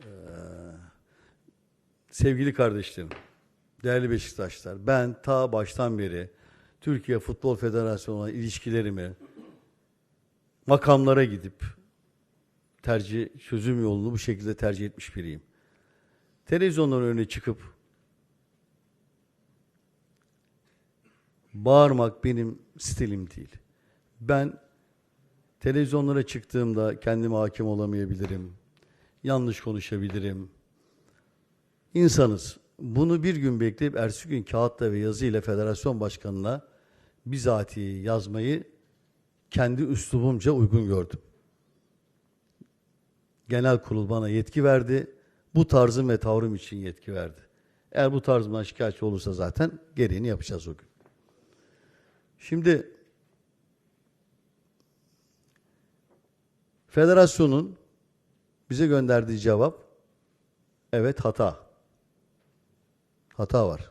Ee, sevgili kardeşlerim, değerli Beşiktaşlar, ben ta baştan beri Türkiye Futbol Federasyonu'na ilişkilerimi makamlara gidip tercih çözüm yolunu bu şekilde tercih etmiş biriyim. Televizyonların önüne çıkıp bağırmak benim stilim değil. Ben televizyonlara çıktığımda kendime hakim olamayabilirim. Yanlış konuşabilirim. İnsanız. Bunu bir gün bekleyip ertesi gün kağıtla ve yazıyla federasyon başkanına bizatihi yazmayı kendi üslubumca uygun gördüm. Genel kurul bana yetki verdi. Bu tarzım ve tavrım için yetki verdi. Eğer bu tarzımdan şikayetçi olursa zaten gereğini yapacağız o gün. Şimdi federasyonun bize gönderdiği cevap evet hata. Hata var.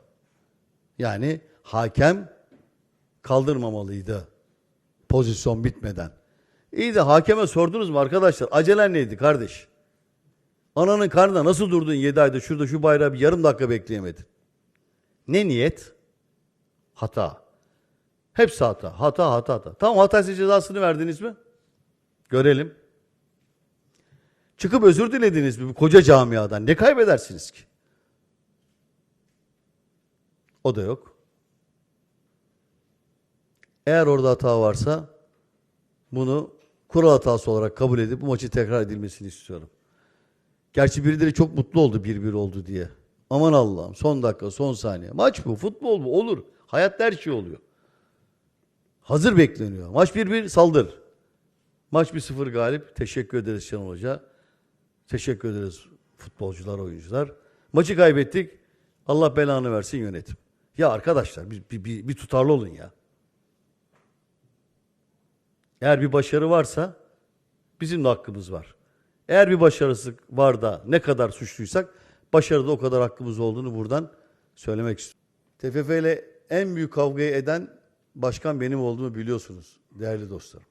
Yani hakem kaldırmamalıydı pozisyon bitmeden. İyi de hakeme sordunuz mu arkadaşlar? Acelen neydi kardeş? Ananın karnında nasıl durdun 7 ayda şurada şu bayrağı bir yarım dakika bekleyemedin? Ne niyet? Hata. Hepsi hata. Hata, hata, hata. Tamam hatası cezasını verdiniz mi? Görelim. Çıkıp özür dilediniz mi bu koca camiadan? Ne kaybedersiniz ki? O da yok. Eğer orada hata varsa bunu kural hatası olarak kabul edip bu maçı tekrar edilmesini istiyorum. Gerçi birileri çok mutlu oldu 1-1 oldu diye. Aman Allah'ım son dakika son saniye. Maç bu futbol bu olur. Hayatta her şey oluyor. Hazır bekleniyor. Maç 1-1 saldır. Maç 1-0 galip. Teşekkür ederiz Şenol Hoca. Teşekkür ederiz futbolcular, oyuncular. Maçı kaybettik. Allah belanı versin yönetim. Ya arkadaşlar bir, bir, bir, bir tutarlı olun ya. Eğer bir başarı varsa bizim de hakkımız var. Eğer bir başarısızlık var da ne kadar suçluysak başarıda o kadar hakkımız olduğunu buradan söylemek istiyorum. TFF ile en büyük kavgayı eden başkan benim olduğumu biliyorsunuz değerli dostlarım.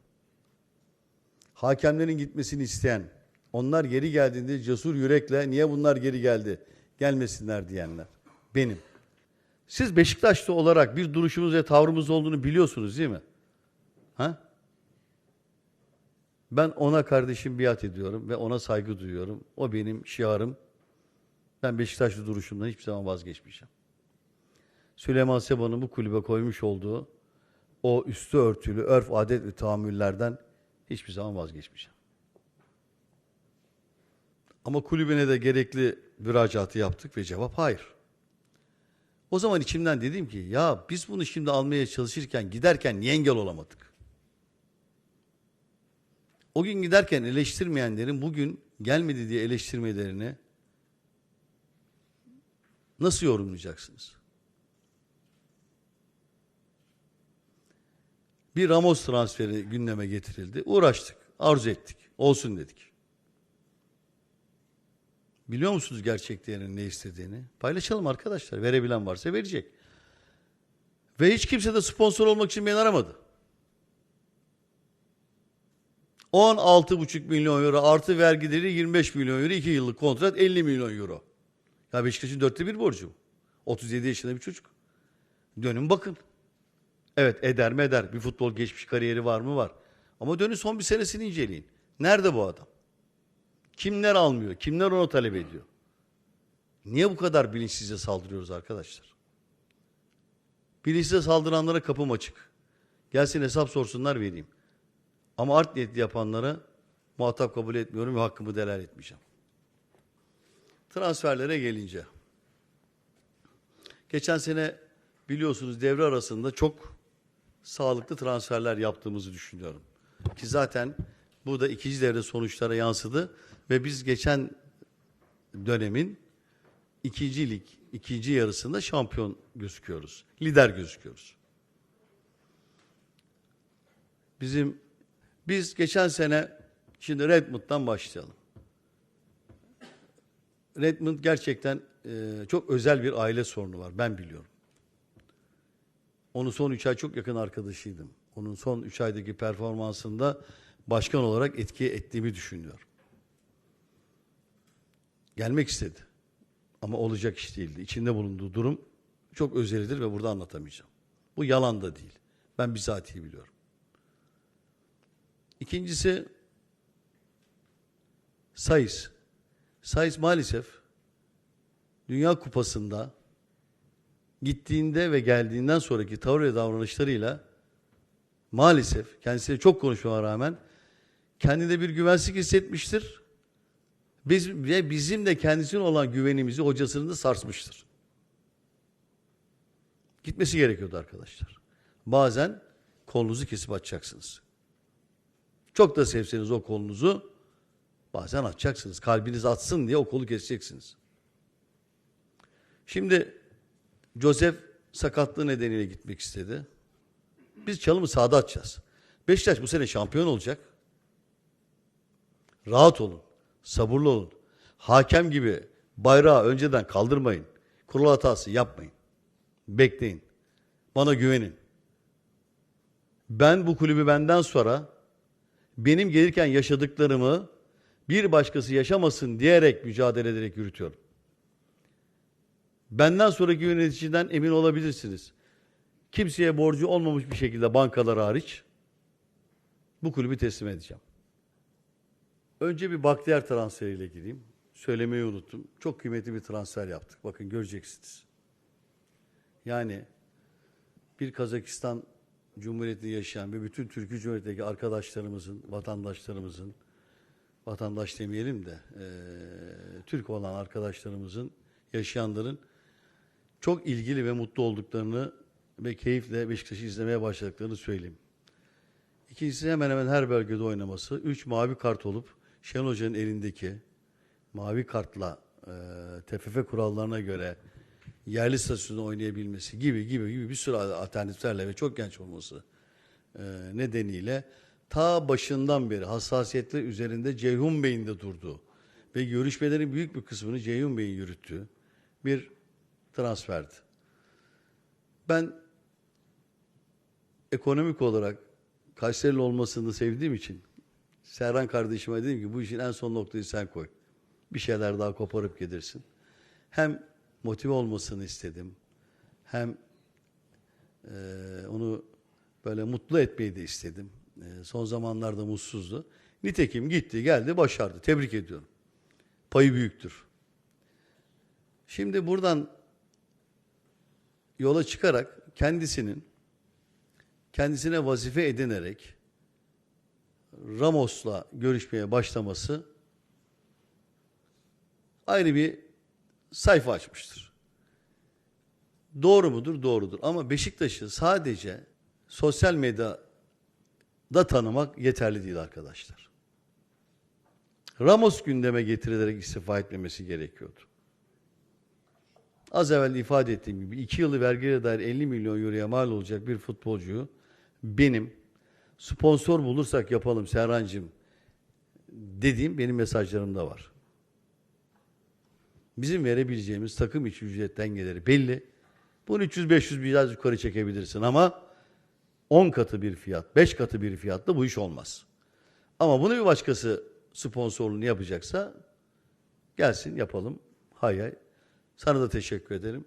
Hakemlerin gitmesini isteyen, onlar geri geldiğinde cesur yürekle niye bunlar geri geldi, gelmesinler diyenler benim. Siz Beşiktaşlı olarak bir duruşumuz ve tavrımız olduğunu biliyorsunuz değil mi? Ha? Ben ona kardeşim biat ediyorum ve ona saygı duyuyorum. O benim şiarım. Ben Beşiktaşlı duruşumdan hiçbir zaman vazgeçmeyeceğim. Süleyman Seba'nın bu kulübe koymuş olduğu o üstü örtülü örf, adet ve tahammüllerden hiçbir zaman vazgeçmeyeceğim. Ama kulübüne de gerekli müracaatı yaptık ve cevap hayır. O zaman içimden dedim ki ya biz bunu şimdi almaya çalışırken giderken niye engel olamadık? O gün giderken eleştirmeyenlerin bugün gelmedi diye eleştirmelerini nasıl yorumlayacaksınız? Bir Ramos transferi gündeme getirildi. Uğraştık, arzu ettik, olsun dedik. Biliyor musunuz gerçek değerinin ne istediğini? Paylaşalım arkadaşlar. Verebilen varsa verecek. Ve hiç kimse de sponsor olmak için beni aramadı. 16,5 milyon euro artı vergileri 25 milyon euro 2 yıllık kontrat 50 milyon euro. Ya Beşiktaş'ın dörtte bir borcu bu. 37 yaşında bir çocuk. Dönün bakın. Evet eder mi eder. Bir futbol geçmiş kariyeri var mı var. Ama dönün son bir senesini inceleyin. Nerede bu adam? Kimler almıyor? Kimler onu talep ediyor? Niye bu kadar bilinçsizce saldırıyoruz arkadaşlar? Bilinçsizce saldıranlara kapım açık. Gelsin hesap sorsunlar vereyim. Ama art niyetli yapanlara muhatap kabul etmiyorum ve hakkımı delal etmeyeceğim. Transferlere gelince. Geçen sene biliyorsunuz devre arasında çok sağlıklı transferler yaptığımızı düşünüyorum. Ki zaten bu da ikinci devre sonuçlara yansıdı ve biz geçen dönemin ikinci lig, ikinci yarısında şampiyon gözüküyoruz. Lider gözüküyoruz. Bizim biz geçen sene şimdi Redmond'dan başlayalım. Redmond gerçekten e, çok özel bir aile sorunu var. Ben biliyorum. Onun son üç ay çok yakın arkadaşıydım. Onun son üç aydaki performansında başkan olarak etki ettiğimi düşünüyorum. Gelmek istedi. Ama olacak iş değildi. İçinde bulunduğu durum çok özelidir ve burada anlatamayacağım. Bu yalan da değil. Ben bizatihi biliyorum. İkincisi Sayıs. Sayıs maalesef Dünya Kupası'nda gittiğinde ve geldiğinden sonraki tavır ve davranışlarıyla maalesef kendisiyle çok konuşmama rağmen kendinde bir güvensizlik hissetmiştir. Biz, ve bizim de kendisine olan güvenimizi hocasının da sarsmıştır. Gitmesi gerekiyordu arkadaşlar. Bazen kolunuzu kesip açacaksınız. Çok da sevseniz o kolunuzu bazen açacaksınız. Kalbiniz atsın diye o kolu keseceksiniz. Şimdi Joseph sakatlığı nedeniyle gitmek istedi. Biz çalımı sağda atacağız. Beşiktaş bu sene şampiyon olacak. Rahat olun. Sabırlı olun. Hakem gibi bayrağı önceden kaldırmayın. Kural hatası yapmayın. Bekleyin. Bana güvenin. Ben bu kulübü benden sonra benim gelirken yaşadıklarımı bir başkası yaşamasın diyerek mücadele ederek yürütüyorum. Benden sonraki yöneticiden emin olabilirsiniz. Kimseye borcu olmamış bir şekilde bankalar hariç bu kulübü teslim edeceğim. Önce bir Baktiyar transferiyle gireyim. Söylemeyi unuttum. Çok kıymetli bir transfer yaptık. Bakın göreceksiniz. Yani bir Kazakistan Cumhuriyeti'nde yaşayan ve bütün Türkiye Cumhuriyeti'ndeki arkadaşlarımızın, vatandaşlarımızın, vatandaş demeyelim de eee, Türk olan arkadaşlarımızın, yaşayanların çok ilgili ve mutlu olduklarını ve keyifle Beşiktaş'ı izlemeye başladıklarını söyleyeyim. İkincisi hemen hemen her bölgede oynaması. Üç mavi kart olup Şen Hoca'nın elindeki mavi kartla e, TFF kurallarına göre yerli statüsünde oynayabilmesi gibi gibi gibi bir sürü alternatiflerle ve çok genç olması e, nedeniyle ta başından beri hassasiyetler üzerinde Ceyhun Bey'in de durduğu ve görüşmelerin büyük bir kısmını Ceyhun Bey'in yürüttüğü bir transferdi. Ben ekonomik olarak Kayserili olmasını sevdiğim için Serhan kardeşime dedim ki bu işin en son noktayı sen koy. Bir şeyler daha koparıp gelirsin. Hem motive olmasını istedim. Hem eee, onu böyle mutlu etmeyi de istedim. Eee, son zamanlarda mutsuzdu. Nitekim gitti, geldi, başardı. Tebrik ediyorum. Payı büyüktür. Şimdi buradan yola çıkarak kendisinin kendisine vazife edinerek Ramos'la görüşmeye başlaması ayrı bir sayfa açmıştır. Doğru mudur? Doğrudur. Ama Beşiktaş'ı sadece sosyal medyada tanımak yeterli değil arkadaşlar. Ramos gündeme getirilerek istifa etmemesi gerekiyordu. Az evvel ifade ettiğim gibi iki yılı vergiye dair 50 milyon euroya mal olacak bir futbolcuyu benim sponsor bulursak yapalım Serhancığım dediğim benim mesajlarımda var. Bizim verebileceğimiz takım içi ücret dengeleri belli. Bunu 300-500 biraz yukarı çekebilirsin ama 10 katı bir fiyat, 5 katı bir fiyatla bu iş olmaz. Ama bunu bir başkası sponsorluğunu yapacaksa gelsin yapalım. Hay hay. Sana da teşekkür ederim.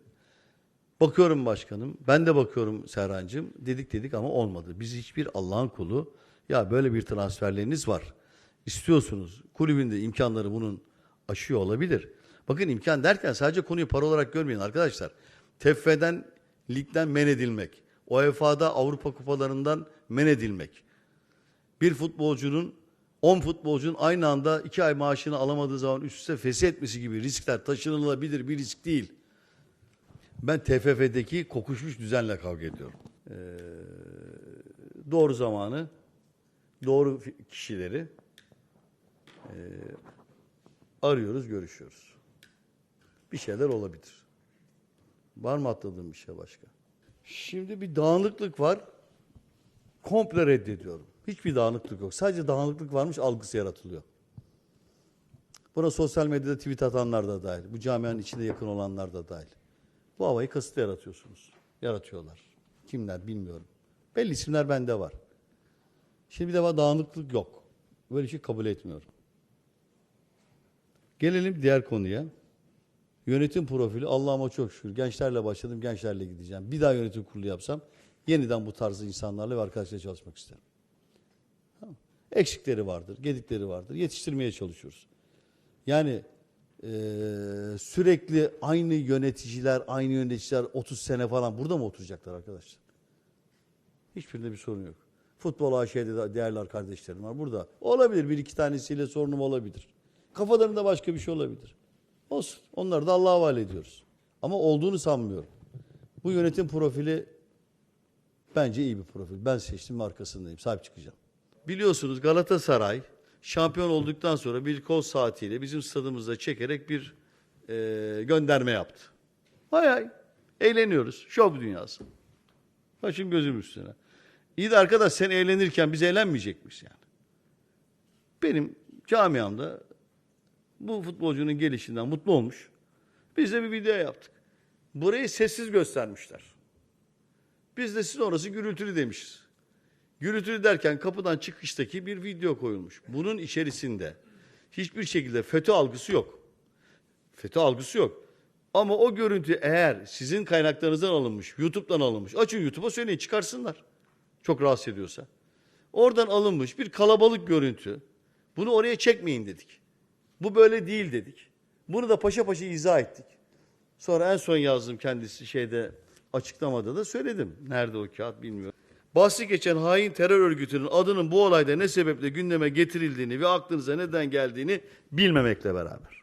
Bakıyorum başkanım, ben de bakıyorum Serhancığım. Dedik dedik ama olmadı. Biz hiçbir Allah'ın kulu, ya böyle bir transferleriniz var. İstiyorsunuz. Kulübün de imkanları bunun aşıyor olabilir. Bakın imkan derken sadece konuyu para olarak görmeyin arkadaşlar. TFF'den, ligden men edilmek. UEFA'da Avrupa kupalarından men edilmek. Bir futbolcunun 10 futbolcunun aynı anda 2 ay maaşını alamadığı zaman üst üste feshetmesi gibi riskler taşınılabilir bir risk değil. Ben TFF'deki kokuşmuş düzenle kavga ediyorum. Ee, doğru zamanı, doğru kişileri ee, arıyoruz, görüşüyoruz. Bir şeyler olabilir. Var mı atladığım bir şey başka? Şimdi bir dağınıklık var. Komple reddediyorum. Hiçbir dağınıklık yok. Sadece dağınıklık varmış algısı yaratılıyor. Buna sosyal medyada tweet atanlar da dahil. Bu camianın içinde yakın olanlar da dahil. Bu havayı kasıtlı yaratıyorsunuz. Yaratıyorlar. Kimler bilmiyorum. Belli isimler bende var. Şimdi bir defa dağınıklık yok. Böyle şey kabul etmiyorum. Gelelim diğer konuya. Yönetim profili Allah'ıma çok şükür. Gençlerle başladım, gençlerle gideceğim. Bir daha yönetim kurulu yapsam yeniden bu tarzı insanlarla ve arkadaşlarla çalışmak isterim. Eksikleri vardır, gedikleri vardır. Yetiştirmeye çalışıyoruz. Yani eee, sürekli aynı yöneticiler, aynı yöneticiler 30 sene falan burada mı oturacaklar arkadaşlar? Hiçbirinde bir sorun yok. Futbol AŞ'de de değerli kardeşlerim var burada. Olabilir bir iki tanesiyle sorunum olabilir. Kafalarında başka bir şey olabilir. Olsun. Onları da Allah'a havale ediyoruz. Ama olduğunu sanmıyorum. Bu yönetim profili bence iyi bir profil. Ben seçtim arkasındayım. Sahip çıkacağım. Biliyorsunuz Galatasaray şampiyon olduktan sonra bir kol saatiyle bizim stadımızda çekerek bir eee, gönderme yaptı. Hay hay. Eğleniyoruz. Şov dünyası. Başım gözüm üstüne. İyi de arkadaş sen eğlenirken biz eğlenmeyecek miyiz yani? Benim camiamda bu futbolcunun gelişinden mutlu olmuş. Biz de bir video yaptık. Burayı sessiz göstermişler. Biz de siz orası gürültülü demişiz. Gürültülü derken kapıdan çıkıştaki bir video koyulmuş. Bunun içerisinde hiçbir şekilde FETÖ algısı yok. FETÖ algısı yok. Ama o görüntü eğer sizin kaynaklarınızdan alınmış, YouTube'dan alınmış, açın YouTube'a söyleyin çıkarsınlar. Çok rahatsız ediyorsa. Oradan alınmış bir kalabalık görüntü. Bunu oraya çekmeyin dedik. Bu böyle değil dedik. Bunu da paşa paşa izah ettik. Sonra en son yazdığım kendisi şeyde açıklamada da söyledim. Nerede o kağıt bilmiyorum. Bahsi geçen hain terör örgütünün adının bu olayda ne sebeple gündeme getirildiğini ve aklınıza neden geldiğini bilmemekle beraber.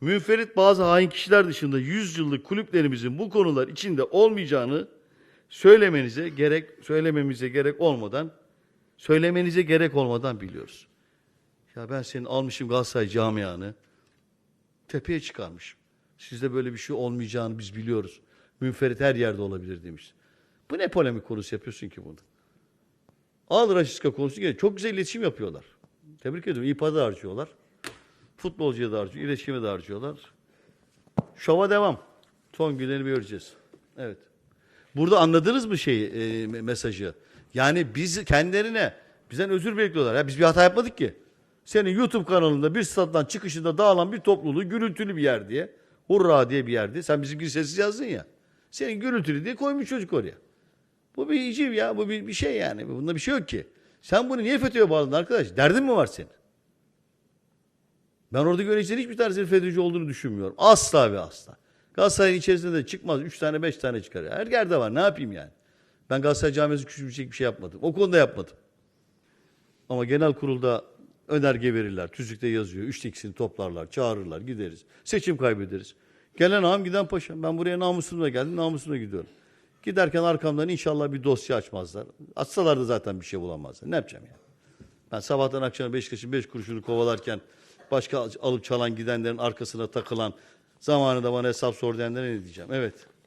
Münferit bazı hain kişiler dışında 100 yıllık kulüplerimizin bu konular içinde olmayacağını söylemenize gerek söylememize gerek olmadan söylemenize gerek olmadan biliyoruz. Ya ben senin almışım Galatasaray camianı tepeye çıkarmışım. Sizde böyle bir şey olmayacağını biz biliyoruz. Münferit her yerde olabilir demiş. Bu ne polemik konusu yapıyorsun ki bunu? Al Raşiska konusu gene çok güzel iletişim yapıyorlar. Tebrik ediyorum. İyi para da harcıyorlar. Futbolcuya da harcıyor, iletişime de harcıyorlar. Şova devam. Son günlerini göreceğiz. Evet. Burada anladınız mı şeyi, e, me- mesajı? Yani biz kendilerine bizden özür bekliyorlar. Ya biz bir hata yapmadık ki. Senin YouTube kanalında bir stat'tan çıkışında dağılan bir topluluğu gürültülü bir yer diye, hurra diye bir yerdi. Sen bizim gibi sessiz yazdın ya. Senin gürültülü diye koymuş çocuk oraya. Bu bir iciv ya, bu bir, bir şey yani. Bunda bir şey yok ki. Sen bunu niye FETÖ'ye bağladın arkadaş? Derdin mi var senin? Ben orada yöneticilerin hiçbir tanesinin FETÖ'cü olduğunu düşünmüyorum. Asla ve asla. Galatasaray'ın içerisinde de çıkmaz. Üç tane beş tane çıkar. Her yerde var. Ne yapayım yani? Ben Galatasaray camiası küçülecek bir şey yapmadım. O konuda yapmadım. Ama genel kurulda önerge verirler. Tüzükte yazıyor. Üçte ikisini toplarlar. Çağırırlar. Gideriz. Seçim kaybederiz. Gelen ağam giden paşam. Ben buraya namusumla geldim. Namusumla gidiyorum. Giderken arkamdan inşallah bir dosya açmazlar. Açsalar da zaten bir şey bulamazlar. Ne yapacağım yani? Ben sabahtan akşama Beşiktaş'ın beş kuruşunu kovalarken başka alıp çalan gidenlerin arkasına takılan zamanında bana hesap sor diyenlere ne diyeceğim? Evet.